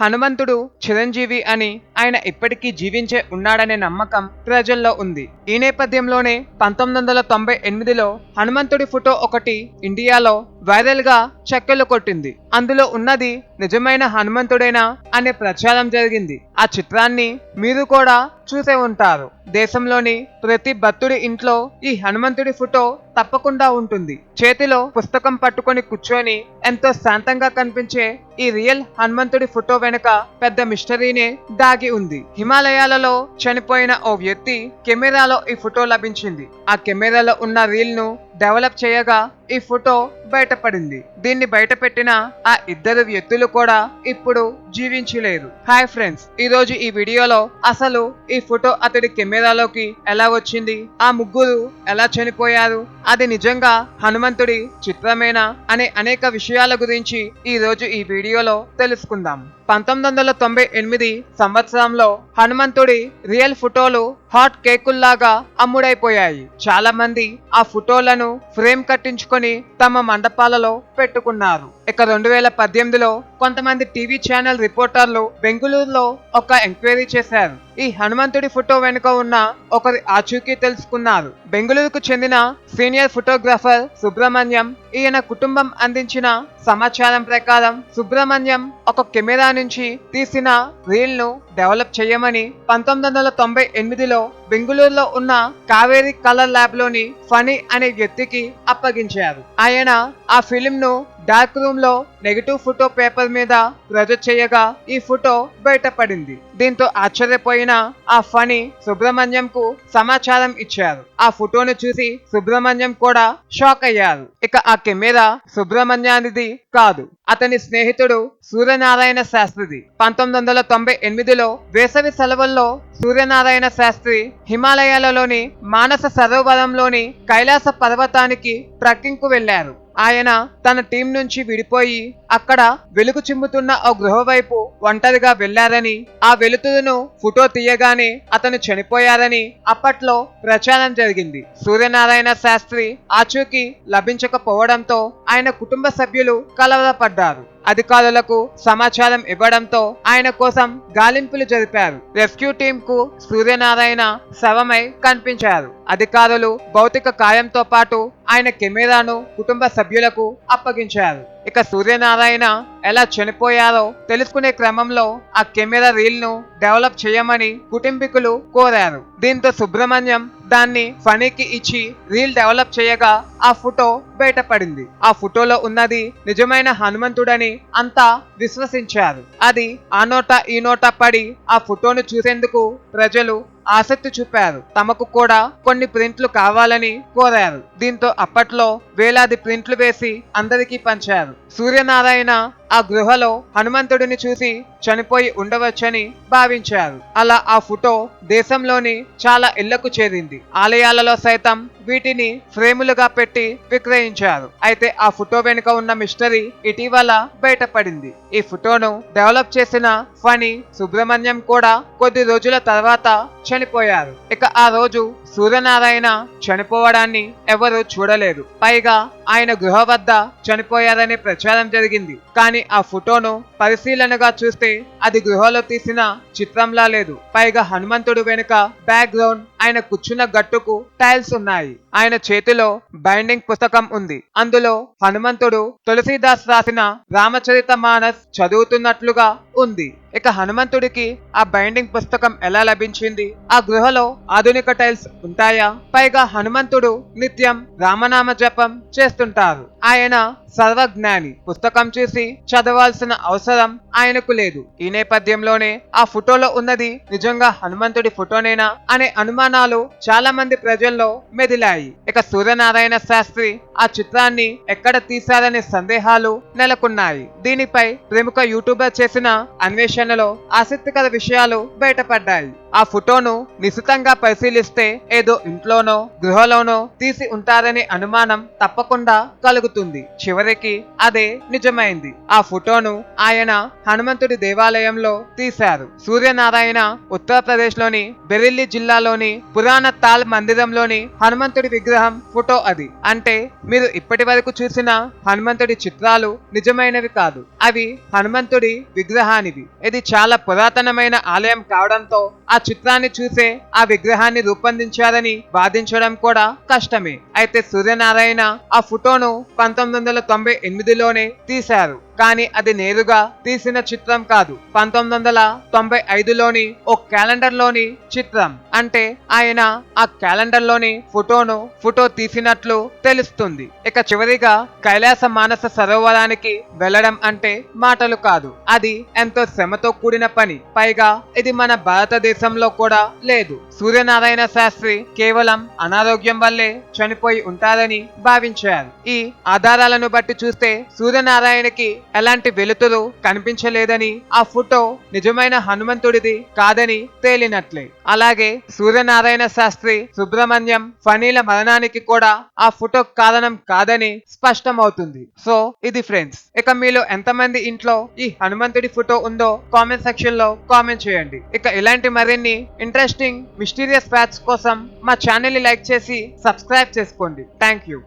హనుమంతుడు చిరంజీవి అని ఆయన ఇప్పటికీ జీవించే ఉన్నాడనే నమ్మకం ప్రజల్లో ఉంది. ఈ నేపథ్యంలోనే పంతొమ్మిది వందల తొంభై ఎనిమిదిలో హనుమంతుడి ఫోటో ఒకటి ఇండియాలో వైరల్గా చెక్కలు కొట్టింది. అందులో ఉన్నది నిజమైన హనుమంతుడేనా అనే ప్రచారం జరిగింది. ఆ చిత్రాన్ని మీరు కూడా చూసే ఉంటారు. దేశంలోని ప్రతి భక్తుడి ఇంట్లో ఈ హనుమంతుడి ఫోటో తప్పకుండా ఉంటుంది. చేతిలో పుస్తకం పట్టుకొని కూర్చొని ఎంతో శాంతంగా కనిపించే ఈ రియల్ హనుమంతుడి ఫోటో వెనుక పెద్ద మిస్టరీనే దాగి ఉంది. హిమాలయాలలో చనిపోయిన ఓ వ్యక్తి కెమెరాలో ఈ ఫోటో లభించింది. ఆ కెమెరాలో ఉన్న రీల్ను డెవలప్ చేయగా ఈ ఫోటో బయటపడింది. దీన్ని బయటపెట్టిన ఆ ఇద్దరు వ్యక్తులు కూడా ఇప్పుడు జీవించలేరు. హాయ్ ఫ్రెండ్స్ ఈ రోజు ఈ వీడియోలో అసలు ఈ ఫోటో అతడి కెమెరాలోకి ఎలా వచ్చింది? ఆ ముగ్గురు ఎలా చనిపోయారు? అది నిజంగా హనుమంతుడి చిత్రమేనా? అనే అనేక విషయాల గురించి ఈ రోజు ఈ వీడియోలో తెలుసుకుందాం. పంతొమ్మిది వందల తొంభై ఎనిమిది సంవత్సరంలో హనుమంతుడి రియల్ ఫోటోలు హాట్ కేకుల్లాగా అమ్ముడైపోయాయి. చాలా మంది ఆ ఫోటోలను ఫ్రేమ్ కట్టించుకొని తమ మండపాలలో పెట్టుకున్నారు. ఇక రెండు వేల పద్దెనిమిదిలో కొంతమంది టీవీ ఛానల్ రిపోర్టర్లు బెంగళూరులో ఒక ఎంక్వైరీ చేశారు. ఈ హనుమంతుడి ఫోటో వెనుక ఉన్న ఒకరి ఆచూకీ తెలుసుకున్నారు. బెంగళూరుకు చెందిన సీనియర్ ఫోటోగ్రాఫర్ సుబ్రహ్మణ్యం ఈయన కుటుంబం అందించిన సమాచారం ప్రకారం సుబ్రహ్మణ్యం ఒక కెమెరా నుంచి తీసిన రీల్ను డెవలప్ చేయమని పంతొమ్మిది వందల తొంభై ఎనిమిదిలో బెంగళూరులో ఉన్న కావేరీ కలర్ ల్యాబ్లోని ఫనీ అనే వ్యక్తికి అప్పగించారు. ఆయన ఆ ఫిలిం ను డార్క్ రూమ్లో నెగటివ్ ఫోటో పేపర్ మీద ప్రొజెక్ట్ చేయగా ఈ ఫోటో బయటపడింది. దీంతో ఆశ్చర్యపోయిన ఆ ఫణి సుబ్రహ్మణ్యం కు సమాచారం ఇచ్చారు. ఆ ఫోటోను చూసి సుబ్రహ్మణ్యం కూడా షాక్ అయ్యారు. ఇక ఆ కెమెరా సుబ్రహ్మణ్యానిది కాదు అతని స్నేహితుడు సూర్యనారాయణ శాస్త్రిది. పంతొమ్మిది వందల తొంభై ఎనిమిదిలో వేసవి సెలవుల్లో సూర్యనారాయణ శాస్త్రి హిమాలయాలలోని మానస సరోవరంలోని కైలాస పర్వతానికి ట్రెక్కింగ్కు వెళ్ళారు ఆయన తన టీం నుంచి విడిపోయి అక్కడ వెలుగు చిమ్ముతున్న ఓ గృహ వైపు ఒంటరిగా వెళ్ళారని ఆ వెలుతురును ఫోటో తీయగానే అతను చనిపోయారని అప్పట్లో ప్రచారం జరిగింది. సూర్యనారాయణ శాస్త్రి ఆచూకీ లభించకపోవడంతో ఆయన కుటుంబ సభ్యులు కలవరపడ్డారు. అధికారులకు సమాచారం ఇవ్వడంతో ఆయన కోసం గాలింపులు జరిపారు. రెస్క్యూ టీం కు సూర్యనారాయణ శవమై కనిపించారు. అధికారులు భౌతిక కాయంతో పాటు ఆయన కెమెరాను కుటుంబ సభ్యులకు అప్పగించారు. ఇక సూర్యనారాయణ ఎలా చనిపోయారో తెలుసుకునే క్రమంలో ఆ కెమెరా రీల్ను డెవలప్ చేయమని కుటుంబీకులు కోరారు. దీంతో సుబ్రహ్మణ్యం దాన్ని ఫనీకి ఇచ్చి రీల్ డెవలప్ చేయగా ఆ ఫోటో బయటపడింది. ఆ ఫోటోలో ఉన్నది నిజమైన హనుమంతుడని అంతా విశ్వసించారు. అది ఆ నోట ఈ నోట పడి ఆ ఫోటోను చూసేందుకు ప్రజలు ఆసక్తి చూపారు. తమకు కూడా కొన్ని ప్రింట్లు కావాలని కోరారు. దీంతో అప్పట్లో వేలాది ప్రింట్లు వేసి అందరికీ పంచారు. సూర్యనారాయణ ఆ గృహలో హనుమంతుడిని చూసి చనిపోయి ఉండవచ్చని భావించారు. అలా ఆ ఫోటో దేశంలోని చాలా ఇళ్ళకు చేరింది. ఆలయాలలో సైతం వీటిని ఫ్రేములుగా పెట్టి విక్రయించారు. అయితే ఆ ఫోటో వెనుక ఉన్న మిస్టరీ ఇటీవల బయటపడింది. ఈ ఫోటోను డెవలప్ చేసిన ఫణి సుబ్రహ్మణ్యం కూడా కొద్ది రోజుల తర్వాత చనిపోయారు. ఇక ఆ రోజు సూర్యనారాయణ చనిపోవడాన్ని ఎవరు చూడలేదు. పైగా ఆయన గృహ వద్ద చనిపోయారనే ప్రచారం జరిగింది. కానీ ఆ ఫోటోను పరిశీలనగా చూస్తే అది గృహలో తీసిన చిత్రంలా లేదు. పైగా హనుమంతుడు వెనుక బ్యాక్గ్రౌండ్ ఆయన కూర్చున్న గట్టుకు టైల్స్ ఉన్నాయి. ఆయన చేతిలో బైండింగ్ పుస్తకం ఉంది. అందులో హనుమంతుడు తులసీదాస్ రాసిన రామచరిత మానస్ చదువుతున్నట్లుగా ఉంది. ఇక హనుమంతుడికి ఆ బైండింగ్ పుస్తకం ఎలా లభించింది? ఆ గృహలో ఆధునిక టైల్స్ ఉంటాయా? పైగా హనుమంతుడు నిత్యం రామనామ జపం చేస్తుంటారు. ఆయన సర్వజ్ఞాని. పుస్తకం చూసి చదవాల్సిన అవసరం ఆయనకు లేదు. ఈ నేపథ్యంలోనే ఆ ఫోటోలో ఉన్నది నిజంగా హనుమంతుడి ఫోటోనేనా అనే అనుమానాలు చాలా మంది ప్రజల్లో మెదిలాయి. ఇక సూర్యనారాయణ శాస్త్రి ఆ చిత్రాన్ని ఎక్కడ తీశారనే సందేహాలు నెలకొన్నాయి. దీనిపై ప్రముఖ యూట్యూబర్ చేసిన అన్వేషణలో ఆసక్తికర విషయాలు బయటపడ్డాయి. ఆ ఫోటోను నిశితంగా పరిశీలిస్తే ఏదో ఇంట్లోనో గృహలోనో తీసి ఉంటారనే అనుమానం తప్పకుండా కలుగుతుంది. చివరికి అదే నిజమైంది. ఆ ఫోటోను ఆయన హనుమంతుడి దేవాలయంలో తీశారు. సూర్యనారాయణ ఉత్తరప్రదేశ్లోని బెరెల్లి జిల్లాలోని పురాణ తాల్ మందిరంలోని హనుమంతుడి విగ్రహం ఫోటో అది. అంటే మీరు ఇప్పటి వరకు చూసిన హనుమంతుడి చిత్రాలు నిజమైనవి కాదు. అవి హనుమంతుడి విగ్రహానివి. ఇది చాలా పురాతనమైన ఆలయం కావడంతో ఆ చిత్రాన్ని చూసే ఆ విగ్రహాన్ని రూపొందించారని వాదించడం కూడా కష్టమే. అయితే సూర్యనారాయణ ఆ ఫోటోను పంతొమ్మిది వందల తొంభై ఎనిమిదిలోనే తీశారు. కానీ అది నేరుగా తీసిన చిత్రం కాదు. పంతొమ్మిది వందల తొంభై ఐదులోని ఓ క్యాలెండర్లోని చిత్రం. అంటే ఆయన ఆ క్యాలెండర్లోని ఫోటోను ఫోటో తీసినట్లు తెలుస్తుంది. ఇక చివరిగా కైలాస మానస సరోవరానికి వెళ్ళడం అంటే మాటలు కాదు. అది ఎంతో శ్రమతో కూడిన పని. పైగా ఇది మన భారతదేశంలో కూడా లేదు. సూర్యనారాయణ శాస్త్రి కేవలం అనారోగ్యం వల్లే చనిపోయి ఉంటారని భావించారు. ఈ ఆధారాలను బట్టి చూస్తే సూర్యనారాయణకి ఎలాంటి వెలుతురు కనిపించలేదని ఆ ఫోటో నిజమైన హనుమంతుడిది కాదని తేలినట్లే. అలాగే సూర్యనారాయణ శాస్త్రి సుబ్రహ్మణ్యం ఫణీల మరణానికి కూడా ఆ ఫోటో కారణం కాదని స్పష్టమవుతుంది. సో ఇది ఫ్రెండ్స్ ఇక మీలో ఎంతమంది ఇంట్లో ఈ హనుమంతుడి ఫోటో ఉందో కామెంట్ సెక్షన్లో కామెంట్ చేయండి. ఇక ఇలాంటి మరిన్ని ఇంట్రెస్టింగ్ మిస్టీరియస్ ఫ్యాక్ట్స్ కోసం మా ఛానల్ని లైక్ చేసి సబ్స్క్రైబ్ చేసుకోండి. Thank you.